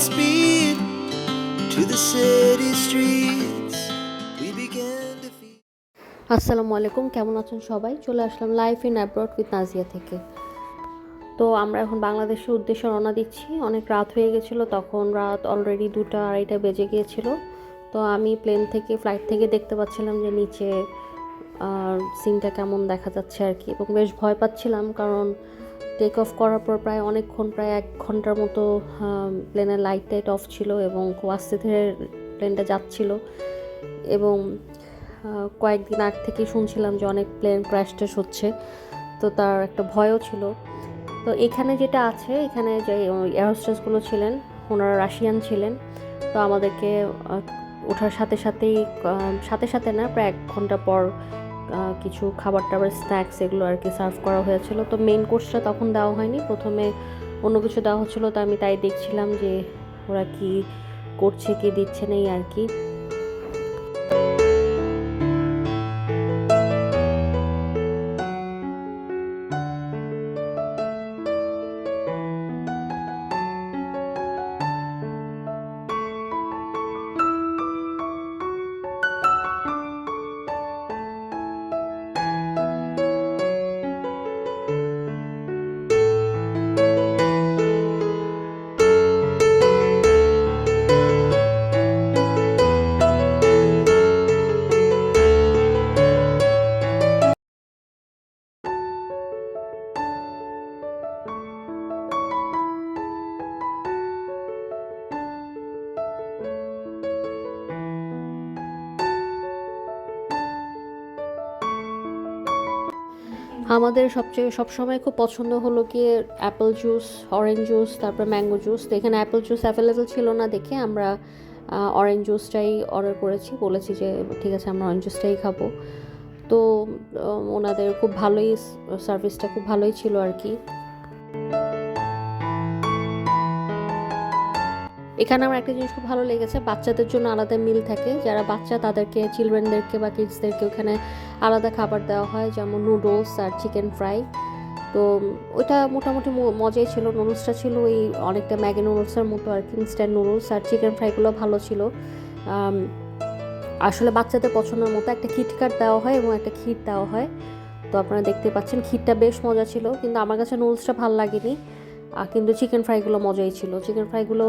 speed to the city streets. We began to feel. আসসালামু আলাইকুম, কেমন আছেন সবাই চলে আসলাম life in abroad with Nazia থেকে তো আমরা এখন বাংলাদেশের উদ্দেশ্যে রওনা দিচ্ছি অনেক রাত হয়ে গেছিল, তখন রাত অলরেডি দুটা আড়াইটা বেজে গিয়েছিল তো আমি প্লেন থেকে ফ্লাইট থেকে দেখতে পাচ্ছিলাম যে নিচে সিনটা কেমন দেখা যাচ্ছে আর কি এবং বেশ ভয় পাচ্ছিলাম, কারণ টেক অফ করার পর প্রায় অনেকক্ষণ, প্রায় এক ঘণ্টার মতো প্লেনের লাইট টাইট অফ ছিল এবং খুব আস্তে ধীরে প্লেনটা যাচ্ছিল এবং কয়েকদিন আগ থেকেই শুনছিলাম যে অনেক প্লেন ক্র্যাশ ট্যাশ হচ্ছে। তো তার একটা ভয়ও ছিল। তো এখানে যেটা আছে, এখানে যে এয়ারহোস্টেসগুলো ছিলেন, ওনারা রাশিয়ান ছিলেন। তো আমাদেরকে ওঠার সাথে সাথেই সাথে সাথে না, প্রায় এক ঘণ্টা পর কিছু খাবার টাবার স্ন্যাক্স এগুলো আর কি সার্ভ করা হয়েছিল। তো মেন কোর্সটা তখন দেওয়া হয়নি। প্রথমে অন্য কিছু দেওয়া হচ্ছিল, তো আমি তাই দেখছিলাম যে ওরা কি করছে, কি দিচ্ছে নেই আর কি। আমাদের সবচেয়ে সবসময় খুব পছন্দ হলো কি অ্যাপেল জুস অরেঞ্জ জুস তারপরে ম্যাঙ্গো জুস তো এখানে অ্যাপেল জুস অ্যাভেলেবেল ছিল না দেখে আমরা অরেঞ্জ জুসটাই অর্ডার করেছি। বলেছি যে, ঠিক আছে, আমরা অরেঞ্জ জুসটাই খাব। তো ওনাদের খুব ভালোই সার্ভিসটা খুব ভালোই ছিল আর কি। এখানে আমার একটা জিনিস খুব ভালো লেগেছে, বাচ্চাদের জন্য আলাদা মিল থাকে। যারা বাচ্চা, তাদেরকে চিলড্রেনদেরকে বা কিডসদেরকে ওখানে আলাদা খাবার দেওয়া হয়, যেমন নুডলস আর চিকেন ফ্রাই তো ওইটা মোটামুটি মজাই ছিল নুডলসটা ছিল ওই অনেকটা ম্যাগি নুডলসের মতো আর কি ইনস্ট্যান্ট নুডলস আর চিকেন ফ্রাইগুলো ভালো ছিল। আসলে বাচ্চাদের পছন্দের মতো একটা কিটকাট দেওয়া হয় এবং একটা ক্ষীর দেওয়া হয়। তো আপনারা দেখতে পাচ্ছেন, ক্ষীরটা বেশ মজা ছিল, কিন্তু আমার কাছে নুডলসটা ভালো লাগেনি। কিন্তু চিকেন ফ্রাইগুলো মজাই ছিল। চিকেন ফ্রাইগুলো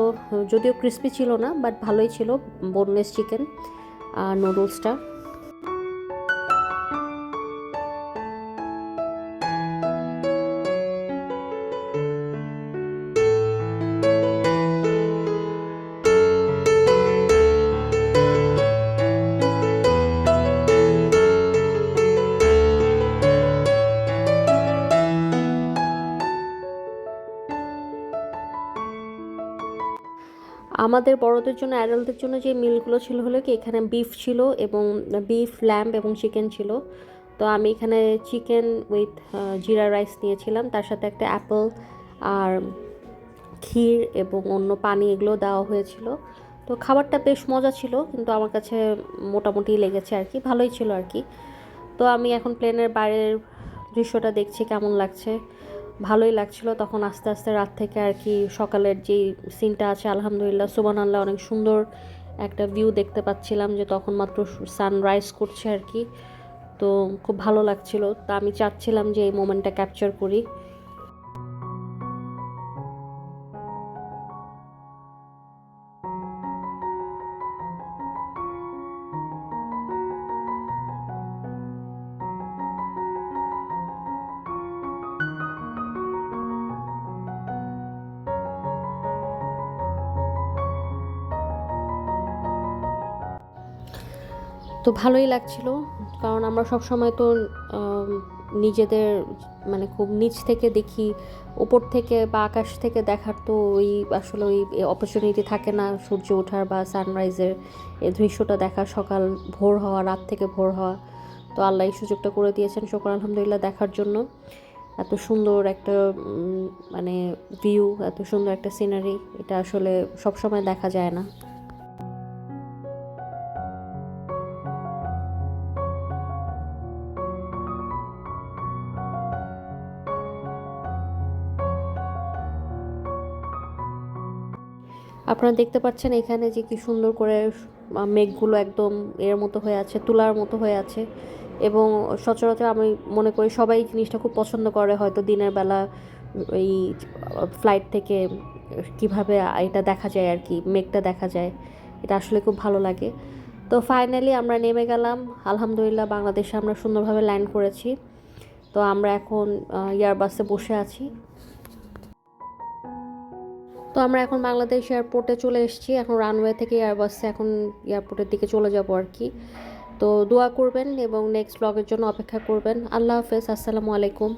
যদিও ক্রিস্পি ছিল না বাট ভালোই ছিল বোনলেস চিকেন আর নুডলসটা আমাদের বড়দের জন্য অ্যাডাল্টদের জন্য যে মিলগুলো ছিল হলো কি, এখানে বিফ ছিল এবং বিফ ল্যাম্প এবং চিকেন ছিল। তো আমি এখানে চিকেন উইথ জিরা রাইস নিয়েছিলাম। তার সাথে একটা অ্যাপেল আর ক্ষীর এবং অন্য পানি এগুলো দেওয়া হয়েছিল। তো খাবারটা বেশ মজা ছিল, কিন্তু আমার কাছে মোটামুটি লেগেছে আর কি, ভালোই ছিল আর কি। তো আমি এখন প্লেনের বাইরের দৃশ্যটা দেখছি, কেমন লাগছে। ভালোই লাগছিল। তখন আস্তে আস্তে রাত থেকে আর কি সকালের যে সিনটা আছে, আলহামদুলিল্লাহ সুবান আল্লাহ অনেক সুন্দর একটা ভিউ দেখতে পাচ্ছিলাম যে তখন মাত্র সানরাইজ করছে আর কি। তো খুব ভালো লাগছিল। তা আমি চাচ্ছিলাম যে এই মোমেন্টটা ক্যাপচার করি। তো ভালোই লাগছিল। কারণ আমরা সব সময় তো নিজেদের মানে খুব নিচ থেকে দেখি উপর থেকে বা আকাশ থেকে দেখার তো ওই আসলে ওই অপরচুনিটি থাকে না সূর্য ওঠার বা সানরাইজের এই দৃশ্যটা দেখার সকাল ভোর হওয়া, রাত থেকে ভোর হওয়া। তো আল্লাহ এই সুযোগটা করে দিয়েছেন শোকর আলহামদুলিল্লাহ দেখার জন্য। এত সুন্দর একটা মানে ভিউ এত সুন্দর একটা সিনারি এটা আসলে সবসময় দেখা যায় না। আপনারা দেখতে পাচ্ছেন এখানে যে কি সুন্দর করে মেঘগুলো একদম এর মতো হয়ে আছে, তুলার মতো হয়ে আছে। এবং সচরাচর আমি মনে করি সবাই জিনিসটা খুব পছন্দ করে, হয়তো দিনের বেলা এই ফ্লাইট থেকে কীভাবে এটা দেখা যায় আর কি, মেঘটা দেখা যায়। এটা আসলে খুব ভালো লাগে। তো ফাইনালি আমরা নেমে গেলাম। আলহামদুলিল্লাহ বাংলাদেশে আমরা সুন্দরভাবে ল্যান্ড করেছি। তো আমরা এখন এয়ারবাসে বসে আছি। তো আমরা এখন বাংলাদেশ এয়ারপোর্টে চলে এসেছি। এখন রানওয়ে থেকে এয়ারবাসে এখন এয়ারপোর্টের দিকে চলে যাব আর কি। তো দোয়া করবেন এবং নেক্সট ব্লগের জন্য অপেক্ষা করবেন। আল্লাহ হাফেজ, আসসালামু আলাইকুম।